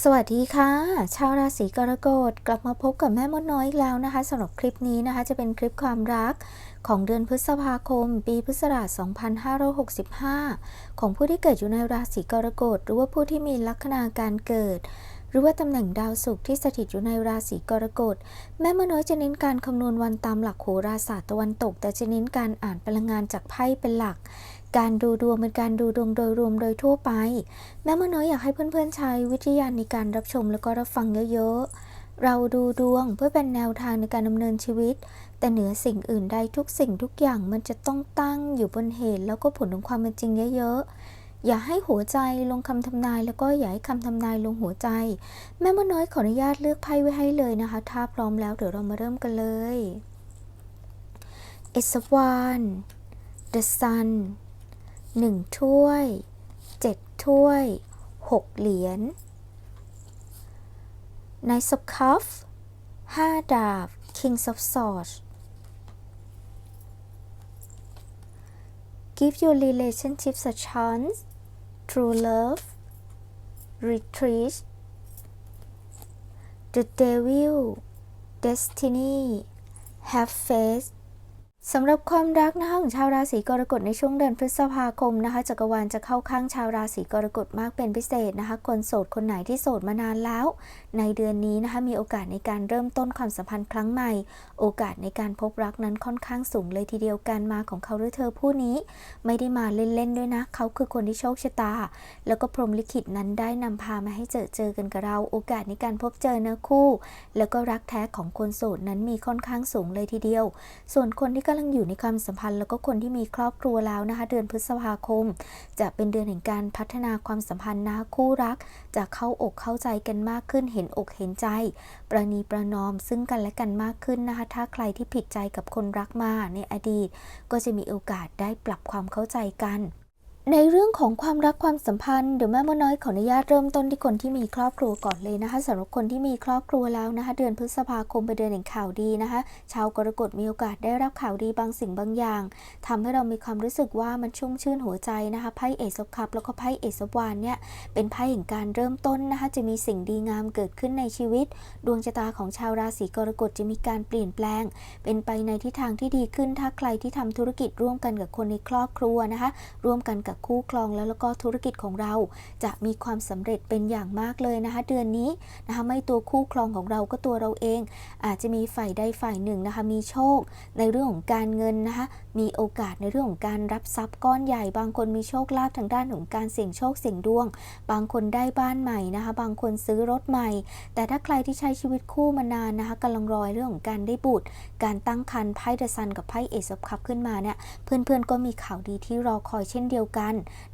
สวัสดีค่ะ ชาวราศีกรกฎกลับมาพบกับแม่มดน้อยอีกแล้วนะคะสำหรับคลิปนี้นะคะจะเป็นคลิปความรักของเดือนพฤษภาคม ปีพุทธศักราช 2565 ของผู้ที่เกิดอยู่ในราศีกรกฎหรือว่าผู้ที่มีลัคนาการเกิด หรือว่าตำแหน่งดาวศุกร์ที่สถิตอยู่ในราศีกรกฎแม่มดน้อยจะเน้นการคำนวณวันตามหลักโหราศาสตร์ตะวันตก แต่จะเน้นการอ่านพลังงานจากไพ่เป็นหลัก การดูดวงเป็นการดูดวงโดยรวมโดยทั่วไป แม่มน้อยอยากให้เพื่อนๆใช้วิทยาในการรับชมแล้วก็รับฟังเยอะๆ เราดูดวงเพื่อเป็นแนวทางในการดำเนินชีวิต แต่เหนือสิ่งอื่นใดทุกสิ่งทุกอย่างมันจะต้องตั้งอยู่บนเหตุ แล้วก็ผลของความเป็นจริงเยอะๆ อย่าให้หัวใจลงคำทำนาย แล้วก็อย่าให้คำทำนายลงหัวใจ แม่มน้อยขออนุญาตเลือกไพ่ไว้ให้เลยนะคะ ถ้าพร้อมแล้วเดี๋ยวเรามาเริ่มกันเลย It's a one The Sun หนึ่งถ้วยเจ็ดถ้วยหกเหรียญ Knight of Cups ห้าดาบ Kings of Swords Give your relationships a chance True love Retreat The Devil Destiny Have faith สำหรับความรักนะคะของชาวราศีกรกฎในช่วงเดือนพฤษภาคมนะคะจักรวาลจะเข้าข้างชาวราศีกรกฎมากเป็นพิเศษนะคะคนโสดคนไหนที่โสดมานานแล้ว ในเดือนนี้นะคะมีโอกาสในการเริ่มต้นความสัมพันธ์ครั้งใหม่ โอกาสในการพบรักนั้นค่อนข้างสูงเลยทีเดียวการมาของเขาหรือเธอผู้นี้ ไม่ได้มาเล่นๆด้วยนะ เขาคือคนที่โชคชะตา แล้วก็พรหมลิขิตนั้นได้นำพามาให้เจอเจอกันกับเรา โอกาสในการพบเจอเนื้อคู่ แล้วก็รักแท้ของคนโสดนั้นมีค่อนข้างสูงเลยทีเดียว ส่วนคนที่กำลังอยู่ในความสัมพันธ์ แล้วก็คนที่มีครอบครัวแล้วนะคะ เดือนพฤษภาคม จะเป็นเดือนแห่งการพัฒนาความสัมพันธ์นะคะคู่รัก จะเข้าอกเข้าใจกันมากขึ้น เห็นอกเห็นใจ ประนีประนอมซึ่งกันและกันมากขึ้นนะคะ ถ้าใครที่ผิดใจกับคนรักมาในอดีต ก็จะมีโอกาสได้ปรับความเข้าใจกัน ในเรื่องของความรักความสัมพันธ์เดี๋ยวแม่มดน้อยขออนุญาตเริ่มต้นที่คนที่มีครอบครัวก่อนเลยนะคะสำหรับคนที่มีครอบครัวแล้วนะคะ เดือนพฤษภาคมเป็นเดือนแห่งข่าวดีนะคะ ชาวกรกฎมีโอกาสได้รับข่าวดีบางสิ่งบางอย่างทำให้เรามีความรู้สึกว่ามันชุ่มชื่นหัวใจนะคะไพ่เอซคัพแล้วก็ไพ่เอซวานเนี่ยเป็นไพ่แห่งการเริ่มต้นนะคะ จะมีสิ่งดีงามเกิดขึ้นในชีวิต ดวงชะตาของชาวราศีกรกฎจะมีการเปลี่ยนแปลง เป็นไปในทิศทางที่ดีขึ้นถ้าใครที่ทำธุรกิจร่วมกันกับคนในครอบครัวนะคะ ร่วมกันกับคู่ครองแล้วแล้วก็ธุรกิจของเรา จะมีความสำเร็จเป็นอย่างมากเลยนะคะ เดือนนี้นะคะไม่ตัวคู่ครองของเราก็ตัวเราเอง อาจจะมีฝ่ายใดฝ่ายหนึ่งนะคะมีโชคในเรื่องของการเงินนะคะมีโอกาสในเรื่องของการรับทรัพย์ก้อนใหญ่ บางคนมีโชคลาภทางด้านของการเสี่ยงโชคเสี่ยงดวง บางคนได้บ้านใหม่นะคะ บางคนซื้อรถใหม่ แต่ถ้าใครที่ใช้ชีวิตคู่มานานนะคะกำลังรอยเรื่องของการได้บุตร การตั้งครรภ์ไพ่เดซันกับไพ่เอซับคัพขึ้นมาเนี่ยเพื่อนๆก็มีข่าวดีที่รอคอยเช่นเดียวกัน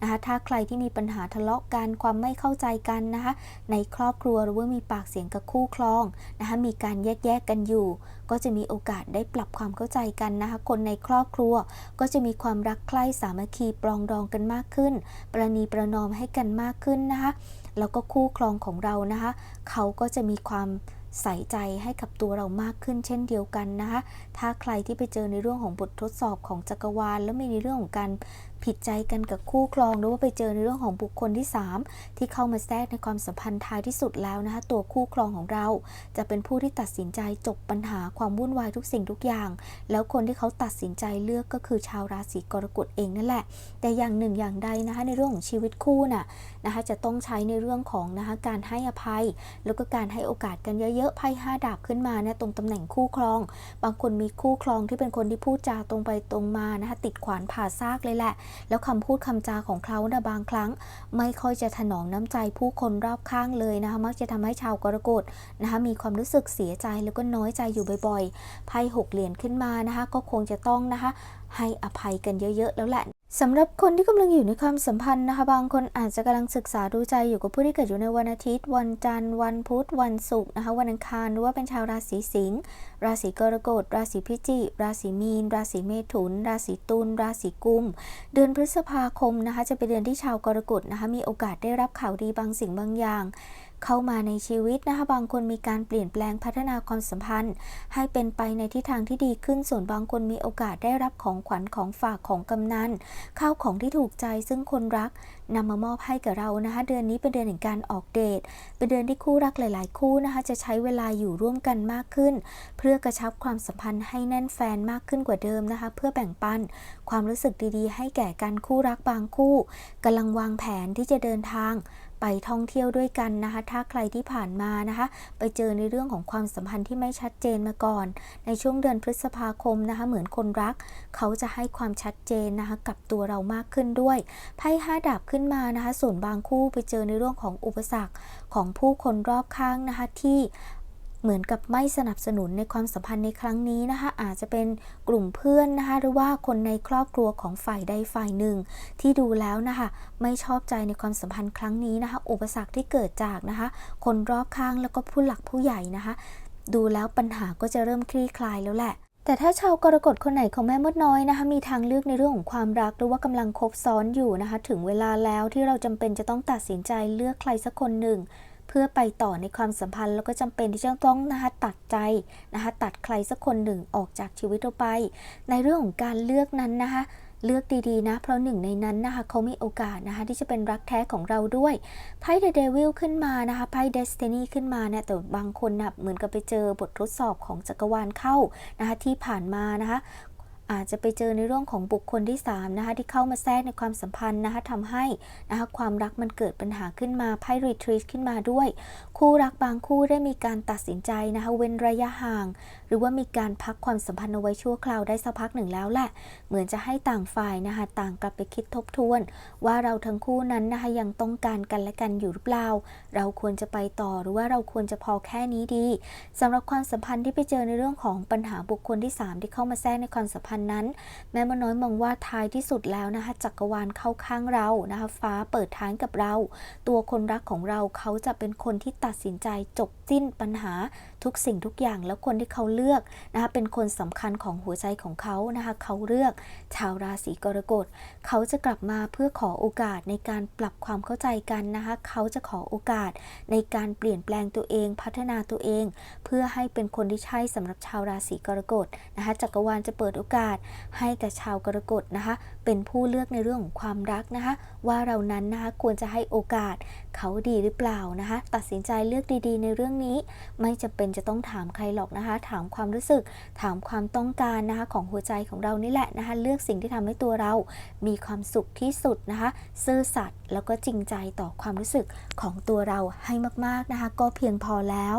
นะคะ ถ้าใครที่มีปัญหาทะเลาะกันความไม่เข้าใจกันนะคะ ในครอบครัวหรือว่ามีปากเสียงกับคู่ครองนะคะ มีการแยกแยกกันอยู่ ก็จะมีโอกาสได้ปรับความเข้าใจกันนะคะ คนในครอบครัวก็จะมีความรักใคร่สามัคคีปรองดองกันมากขึ้น ประนีประนอมให้กันมากขึ้นนะคะ แล้วก็คู่ครองของเรานะคะ เขาก็จะมีความใส่ใจให้กับตัวเรามากขึ้นเช่นเดียวกันนะคะ ถ้าใครที่ไปเจอในเรื่องของบททดสอบของจักรวาล แล้วมีในเรื่องของการ ผิดใจกันกับคู่ครองหรือว่าไปเจอในเรื่องของบุคคลที่ 3 ที่เข้ามาแทรกในความสัมพันธ์ท้ายที่สุดแล้วนะคะตัวคู่ครองของเรา จะเป็นผู้ที่ตัดสินใจจบปัญหาความวุ่นวายทุกสิ่งทุกอย่าง แล้วคนที่เขาตัดสินใจเลือกก็คือชาวราศีกรกฎเองนั่นแหละ แต่อย่างหนึ่งอย่างใดนะคะในเรื่องของชีวิตคู่น่ะนะคะจะต้องใช้ในเรื่องของนะคะการให้อภัย แล้วก็การให้โอกาสกันเยอะๆไพ่ห้าดาบขึ้นมาเนี่ยตรงตำแหน่งคู่ครอง บางคนมีคู่ครองที่เป็นคนที่พูดจาตรงไปตรงมานะคะติดขวานผ่าซากเลยแหละแล้วคำพูดคำจาของเขานะบางครั้ง ไม่ค่อยจะถนอมน้ำใจผู้คนรอบข้างเลยนะคะมักจะทำให้ชาวกรกฎนะคะมีความรู้สึกเสียใจแล้วก็น้อยใจอยู่บ่อยๆไพ่หกเหรียญขึ้นมานะคะก็คงจะต้องนะคะให้อภัยกันเยอะๆแล้วแหละสำหรับคนที่กำลังอยู่ในความสัมพันธ์นะคะ บางคนอาจจะกำลังศึกษาดูใจอยู่กับผู้ที่เกิดอยู่ในวันอาทิตย์ วันจันทร์ วันพุธ วันศุกร์นะคะ วันอังคารหรือว่าเป็นชาวราศีสิงห์ราศีกรกฎ ราศีพิจิกราศีมีน ราศีเมถุน ราศีตุลราศีกุม เดือนพฤษภาคมนะคะ จะเป็นเดือนที่ชาวกรกฎนะคะมีโอกาสได้รับข่าวดีบางสิ่งบางอย่าง เข้ามาในชีวิตนะคะบางคนมีการเปลี่ยนแปลงพัฒนาความสัมพันธ์ ให้เป็นไปในทิศทางที่ดีขึ้นส่วนบางคนมีโอกาสได้รับของขวัญของฝากของกำนันข้าวของที่ถูกใจซึ่งคนรักนำมามอบให้กับเรานะคะ เดือนนี้เป็นเดือนแห่งการออกเดท เป็นเดือนที่คู่รักหลาย ๆ คู่นะคะ จะใช้เวลาอยู่ร่วมกันมากขึ้น เพื่อกระชับความสัมพันธ์ให้แน่นแฟนมากขึ้นกว่าเดิมนะคะ เพื่อแบ่งปัน ความรู้สึกดีๆ ให้แก่กันคู่รักบางคู่กำลังวางแผนที่จะเดินทางไปท่องเที่ยวด้วยกันนะคะ ถ้าใครที่ผ่านมานะคะ ไปเจอในเรื่องของความสัมพันธ์ที่ไม่ชัดเจนมาก่อน ในช่วงเดือนพฤษภาคมนะคะ เหมือนคนรัก เขาจะให้ความชัดเจนนะคะ กับตัวเรามากขึ้นด้วย ไพ่ห้าดาบขึ้นมานะคะ ส่วนบางคู่ไปเจอในเรื่องของอุปสรรคของผู้คนรอบข้างนะคะที่ เหมือนกับไม่สนับสนุนในความสัมพันธ์ในครั้งนี้นะคะ อาจจะเป็นกลุ่มเพื่อนนะคะ หรือว่าคนในครอบครัวของฝ่ายใดฝ่ายหนึ่ง ที่ดูแล้วนะคะ ไม่ชอบใจในความสัมพันธ์ครั้งนี้นะคะ อุปสรรคที่เกิดจากนะคะ คนรอบข้างแล้วก็ผู้หลักผู้ใหญ่นะคะ ดูแล้วปัญหาก็จะเริ่มคลี่คลายแล้วแหละแต่ถ้าชาวกรกฎคนไหนของแม่มดน้อยนะคะ มีทางเลือกในเรื่องของความรักหรือว่ากำลังคบซ้อนอยู่นะคะ ถึงเวลาแล้วที่เราจำเป็นจะต้องตัดสินใจเลือกใครสักคนหนึ่ง เพื่อไปต่อในความสัมพันธ์ แล้วก็จำเป็นที่จะต้องนะคะตัดใจนะคะตัดใครสักคนหนึ่งออกจากชีวิตเราไป ในเรื่องของการเลือกนั้นนะคะเลือกดีๆนะ เพราะหนึ่งในนั้นนะคะเขามีโอกาสนะคะที่จะเป็นรักแท้ของเราด้วยไพ่ The Devil ขึ้นมานะคะไพ่ Destiny ขึ้นมาเนี่ยแต่บางคนนะเหมือนกับไปเจอบททดสอบของจักรวาลเข้านะคะที่ผ่านมานะคะ อาจจะไปเจอในเรื่องของบุคคลที่3นะคะที่เข้ามาแทรกในความสัมพันธ์นะคะทำให้นะคะความรักมันเกิดปัญหาขึ้นมาไพ่ Retreat ขึ้นมาด้วย คู่รักบางคู่ได้มีการตัดสินใจนะคะเว้นระยะห่างหรือว่ามีการพักความสัมพันธ์เอาไว้ชั่วคราวได้สักพักหนึ่งแล้วแหละ เหมือนจะให้ต่างฝ่ายนะคะต่างกลับไปคิดทบทวน ว่าเราทั้งคู่นั้นนะคะยังต้องการกันและกันอยู่หรือเปล่า เราควรจะไปต่อหรือว่าเราควรจะพอแค่นี้ดีสำหรับความสัมพันธ์ที่ไปเจอในเรื่องของปัญหาบุคคลที่ 3 ที่เข้ามาแทรกในความสัมพันธ์นั้น แม่มน้อยมองว่าท้ายที่สุดแล้วนะคะจักรวาลเข้าข้างเรานะคะฟ้าเปิดทางกับเรา ตัวคนรักของเราเขาจะเป็นคนที่ตัดสินใจจบสิ้นปัญหาทุกสิ่งทุกอย่างแล้วคนที่เขาเลือกนะคะเป็นคนสำคัญของหัวใจของเขานะคะเขาเลือกชาวราศีกรกฎเขาจะกลับมาเพื่อขอโอกาสในการปรับความเข้าใจกันนะคะเขาจะขอโอกาสในการเปลี่ยนแปลงตัวเองพัฒนาตัวเอง เพื่อให้เป็นคนที่ใช่สำหรับชาวราศีกรกฎนะคะจักรวาลจะเปิดโอกาสให้แต่ชาวกรกฎนะคะเป็นผู้เลือกในเรื่องของความรักนะคะว่าเรานั้นนะคะควรจะให้โอกาสเขาดีหรือเปล่านะคะตัดสินใจเลือกดีๆ ในเรื่องนี้ไม่จำเป็นจะต้องถามใครหรอกนะคะ ถามความรู้สึก ถามความต้องการนะคะของหัวใจของเรานี่แหละนะคะ เลือกสิ่งที่ทำให้ตัวเรามีความสุขที่สุดนะคะ ซื่อสัตย์แล้วก็จริงใจต่อความรู้สึกของตัวเราให้มากๆนะคะ ก็เพียงพอแล้ว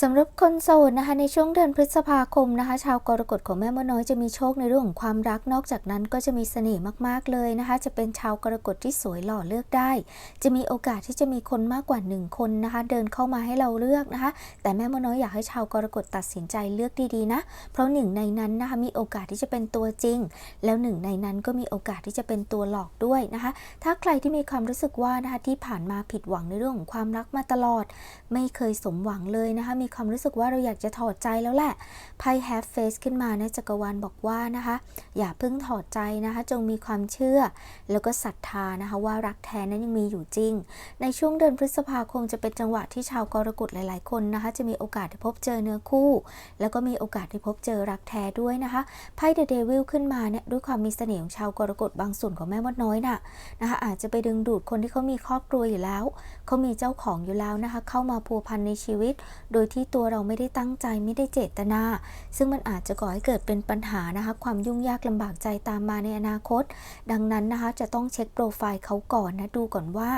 สำหรับคนโสดนะคะในช่วงเดือนพฤษภาคมนะคะ ชาวกรกฎของแม่มดน้อยจะมีโชคในเรื่องของความรักนอกจากนั้นก็จะมีเสน่ห์มากๆเลยนะคะ จะเป็นชาวกรกฎที่สวยหล่อเลือกได้ จะมีโอกาสที่จะมีคนมากกว่าหนึ่งคนนะคะ เดินเข้ามาให้เราเลือกนะคะ แต่แม่มดน้อยอยากให้ชาวกรกฎตัดสินใจเลือกดีๆนะเพราะหนึ่งในนั้นนะคะมีโอกาสที่จะเป็นตัวจริง แล้วหนึ่งในนั้นก็มีโอกาสที่จะเป็นตัวหลอกด้วยนะคะ ถ้าใครที่มีความรู้สึกว่านะคะที่ผ่านมาผิดหวังในเรื่องของความรักมาตลอด ไม่เคยสมหวังเลยนะคะมีความรู้สึกว่าเราอยากจะถอดใจแล้วแหละไพ่ have face ขึ้นมานะจักรวาลบอกว่านะคะ อย่าเพิ่งถอดใจนะคะ จงมีความเชื่อ แล้วก็ศรัทธานะคะ ว่ารักแท้นั้นยังมีอยู่จริง ในช่วงเดือนพฤษภาคมจะเป็นจังหวะที่ชาวกรกฎหลาย ๆ คนนะคะ จะมีโอกาสได้พบเจอเนื้อคู่ แล้วก็มีโอกาสได้พบเจอรักแท้ด้วยนะคะไพ่ the devil ขึ้นมาเนี่ยด้วยความมีเสน่ห์ของชาวกรกฎบางส่วนของแม่มดน้อยน่ะนะคะอาจจะไปดึงดูดคนที่เขามีครอบครัวอยู่แล้วเขามีเจ้าของอยู่แล้วนะคะ เข้ามาพัวพันในชีวิต โดยที่ตัวเราไม่ได้ตั้งใจไม่ได้เจตนา ซึ่งมันอาจจะก่อให้เกิดเป็นปัญหานะคะ ความยุ่งยากลำบากใจตามมาในอนาคต ดังนั้นนะคะจะต้องเช็คโปรไฟล์เขาก่อนนะดูก่อนว่า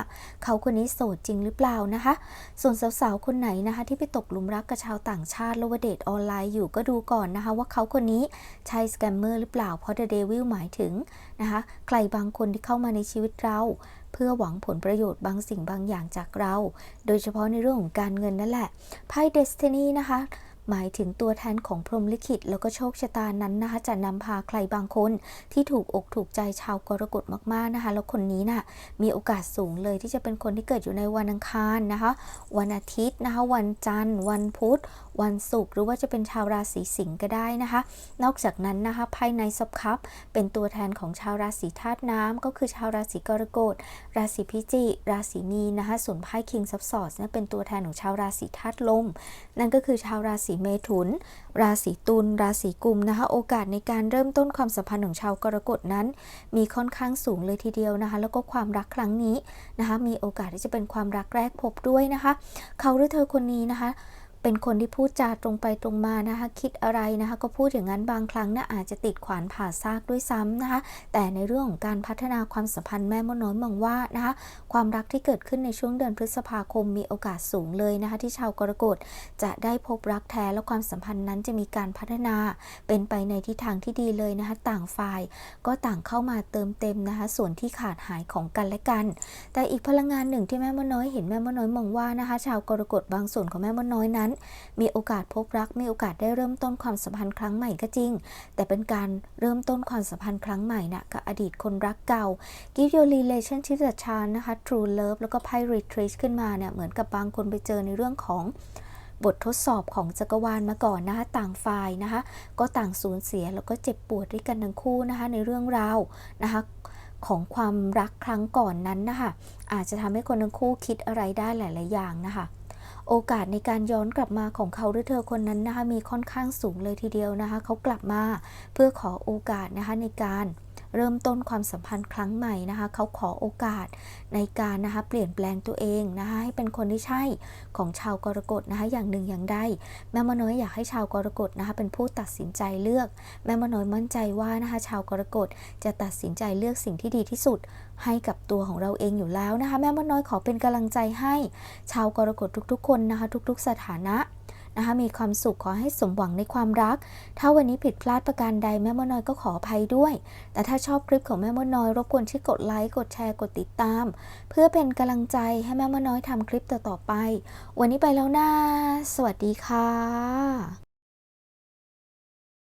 เขาคนนี้โสดจริงหรือเปล่านะคะ ส่วนสาวๆคนไหนนะคะ ที่ไปตกหลุมรักกับชาวต่างชาติแล้วว่าเดทออนไลน์อยู่ก็ดูก่อนนะคะ ว่าเขาคนนี้ใช่สแกมเมอร์หรือเปล่าเพราะ The Devil หมายถึง นะคะใครบางคนที่เข้ามาในชีวิตเรา เพื่อหวังผลประโยชน์บางสิ่งบางอย่างจากเรา โดยเฉพาะในเรื่องของการเงินนั่นแหละไพ่ Destiny นะคะหมายถึงตัวแทนของพรหมลิขิต แล้วก็โชคชะตานั้นนะคะจะนำพาใครบางคนที่ถูกอกถูกใจชาวกรกฎมากๆนะคะ แล้วคนนี้น่ะมีโอกาสสูงเลยที่จะเป็นคนที่เกิดอยู่ในวันอังคารนะคะ วันอาทิตย์นะคะ วันจันทร์ วันพุธ วันศุกร์หรือว่าจะเป็นชาวราศีสิงห์ก็ได้นะคะ นอกจากนั้นนะคะไพ่ในซับคัพเป็นตัวแทนของชาวราศีธาตุน้ำก็คือชาวราศีกรกฎราศีพิจิกราศีมีนนะคะส่วนไพ่คิงซับสอร์สเนี่ยเป็นตัวแทนของชาวราศีธาตุลม นั่นก็คือชาวราศีเมถุน ราศีตุลราศีกุมนะคะ โอกาสในการเริ่มต้นความสัมพันธ์ของชาวกรกฎนั้น มีค่อนข้างสูงเลยทีเดียวนะคะ แล้วก็ความรักครั้งนี้นะคะ มีโอกาสที่จะเป็นความรักแรกพบด้วยนะคะ เขาหรือเธอคนนี้นะคะ เป็นคนที่พูดจาตรงไปตรงมานะคะ คิดอะไรนะคะ ก็พูดอย่างนั้นบางครั้งนะอาจจะติดขวานผ่าซากด้วยซ้ำนะคะ แต่ในเรื่องของการพัฒนาความสัมพันธ์แม่มดน้อยมองว่านะคะ ความรักที่เกิดขึ้นในช่วงเดือนพฤษภาคมมีโอกาสสูงเลยนะคะ ที่ชาวกรกฎจะได้พบรักแท้และความสัมพันธ์นั้นจะมีการพัฒนา เป็นไปในทิศทางที่ดีเลยนะคะ ต่างฝ่าย ก็ต่างเข้ามาเติมเต็มนะคะ ส่วนที่ขาดหายของกันและกัน แต่อีกพลังงานหนึ่งที่แม่มดน้อยเห็นแม่มดน้อยมองว่านะคะ ชาวกรกฎบางส่วนของแม่มดน้อยนั้นมีโอกาสพบรักมีโอกาสได้เริ่มต้นความสัมพันธ์ครั้งใหม่ก็จริง แต่เป็นการเริ่มต้นความสัมพันธ์ครั้งใหม่นะกับอดีตคนรักเก่า Give your relationship a chance นะคะ True Love แล้วก็ไพ่ Retreat ขึ้นมาเนี่ยเหมือนกับบางคนไปเจอในเรื่องของบททดสอบของจักรวาลมาก่อนนะคะต่างฝ่ายนะคะ ก็ต่างสูญเสียแล้วก็เจ็บปวดด้วยกันทั้งคู่นะคะในเรื่องราวนะคะของความรักครั้งก่อนนั้นนะคะอาจจะทำให้คนทั้งคู่คิดอะไรได้หลาย ๆ อย่างนะคะ โอกาสในการย้อนกลับมาของเขาหรือเธอคนนั้นนะคะมีค่อนข้างสูงเลยทีเดียวนะคะ เขากลับมาเพื่อขอโอกาสนะคะในการ เริ่มต้นความสัมพันธ์ครั้งใหม่นะคะ เขาขอโอกาสในการนะคะเปลี่ยนแปลงตัวเองนะคะให้เป็นคนที่ใช่ของชาวกรกฎนะคะอย่างหนึ่งอย่างใดแม่มน้อยอยากให้ชาวกรกฎนะคะเป็นผู้ตัดสินใจเลือก แม่มน้อยมั่นใจว่านะคะชาวกรกฎจะตัดสินใจเลือกสิ่งที่ดีที่สุดให้กับตัวของเราเองอยู่แล้วนะคะ แม่มดน้อยขอเป็นกำลังใจให้ ชาวกรกฎทุกๆ คนนะคะ ทุก ๆ สถานะ นะคะมีความสุขขอให้สมหวังในความรัก ถ้าวันนี้ผิดพลาดประการใดแม่มดน้อยก็ขออภัยด้วย แต่ถ้าชอบคลิปของแม่มดน้อยรบกวนช่วยกดไลค์กดแชร์กดติดตาม เพื่อเป็นกำลังใจให้แม่มดน้อยทำคลิปต่อๆไป วันนี้ไปแล้วนะสวัสดีค่ะ